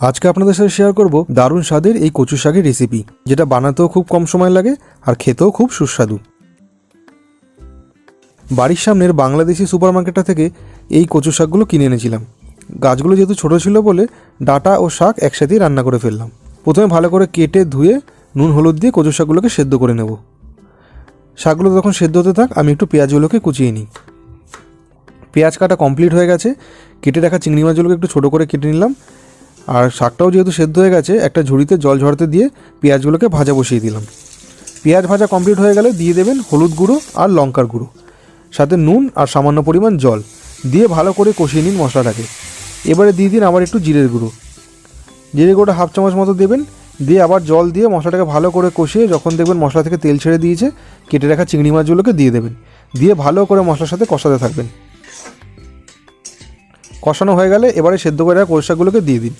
আজকে আপনাদের সাথে শেয়ার করব দারুণ স্বাদের এই কচু শাকের রেসিপি যেটা বানাতেও খুব কম সময় লাগে আর খেতেও খুব সুস্বাদু। বাড়ির সামনের বাংলাদেশি সুপার মার্কেটটা থেকে এই কচু শাকগুলো কিনে এনেছিলাম। গাছগুলো যেহেতু ছোট ছিল বলে ডাটা ও শাক একসাথেই রান্না করে ফেললাম। প্রথমে ভালো করে কেটে ধুয়ে নুন, হলুদ দিয়ে কচু শাকগুলোকে সেদ্ধ করে নেব। শাকগুলো তখন সেদ্ধ হতে থাক, আমি একটু পেঁয়াজগুলোকে কুচিয়ে নিই। পেঁয়াজ কাটা কমপ্লিট হয়ে গেছে। কেটে রাখা চিংড়ি মাছগুলোকে একটু ছোটো করে কেটে নিলাম। আর শাকটাও যেহেতু সেদ্ধ হয়ে গেছে, একটা ঝুড়িতে জল ঝরতে দিয়ে পেঁয়াজগুলোকে ভাজা বসিয়ে দিলাম। পেঁয়াজ ভাজা কমপ্লিট হয়ে গেলে দিয়ে দেবেন হলুদ গুঁড়ো আর লঙ্কার গুঁড়ো, সাথে নুন আর সামান্য পরিমাণ জল দিয়ে ভালো করে কষিয়ে নিন মশলাটাকে। এবারে দিয়ে দিন আবার একটু জিরের গুঁড়ো। জিরে গুঁড়োটা হাফ চামচ মতো দেবেন, দিয়ে আবার জল দিয়ে মশলাটাকে ভালো করে কষিয়ে যখন দেখবেন মশলা থেকে তেল ছেড়ে দিয়েছে, কেটে রাখা চিংড়ি মাছগুলোকে দিয়ে দেবেন। দিয়ে ভালো করে মশলার সাথে কষাতে থাকবেন। কষানো হয়ে গেলে এবারে সেদ্ধ করে রাখা কচু শাকগুলোকে দিয়ে দিন।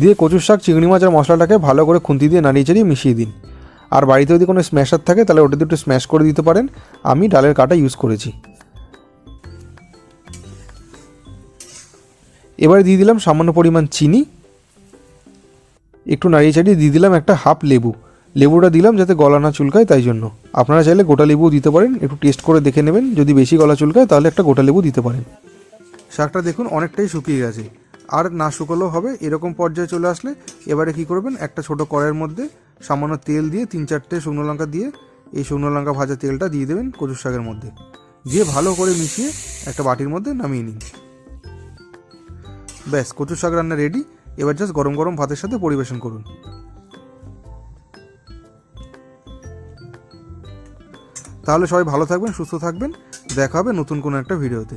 দিয়ে কচুর শাক, চিংড়ি মাছ আর মশলাটাকে ভালো করে খুন্তি দিয়ে নাড়িয়ে চাড়িয়ে মিশিয়ে দিন। আর বাড়িতে যদি কোনো স্ম্যাশার থাকে, তাহলে ওটা একটু স্ম্যাশ করে দিতে পারেন। আমি ডালের কাটা ইউজ করেছি। এবারে দিয়ে দিলাম সামান্য পরিমাণ চিনি। একটু নাড়িয়ে চাড়িয়ে দিয়ে দিলাম একটা হাফ লেবু। লেবুটা দিলাম যাতে গলা না চুলকায়, তাই জন্য। আপনারা চাইলে গোটা লেবু দিতে পারেন। একটু টেস্ট করে দেখে নেবেন। যদি বেশি গলা চুলকায়, তাহলে একটা গোটা লেবু দিতে পারেন। শাকটা দেখুন অনেকটাই শুকিয়ে গেছে। আর না শুকলেও হবে, এরকম পর্যায়ে চলে আসলে এবারে কি করবেন? একটা ছোট কড়াইয়ের মধ্যে সামান্য তেল দিয়ে তিন চারটে শুকনো লঙ্কা দিয়ে এই শুকনো লঙ্কা ভাজা তেলটা দিয়ে দেবেন কচুর শাকের মধ্যে। দিয়ে ভালো করে মিশিয়ে একটা বাটির মধ্যে নামিয়ে নিন। ব্যাস, কচুর শাক রান্না রেডি এবার জাস্ট গরম গরম ভাতের সাথে পরিবেশন করুন। তাহলে সবাই ভালো থাকবেন, সুস্থ থাকবেন। দেখা হবে নতুন কোনো একটা ভিডিওতে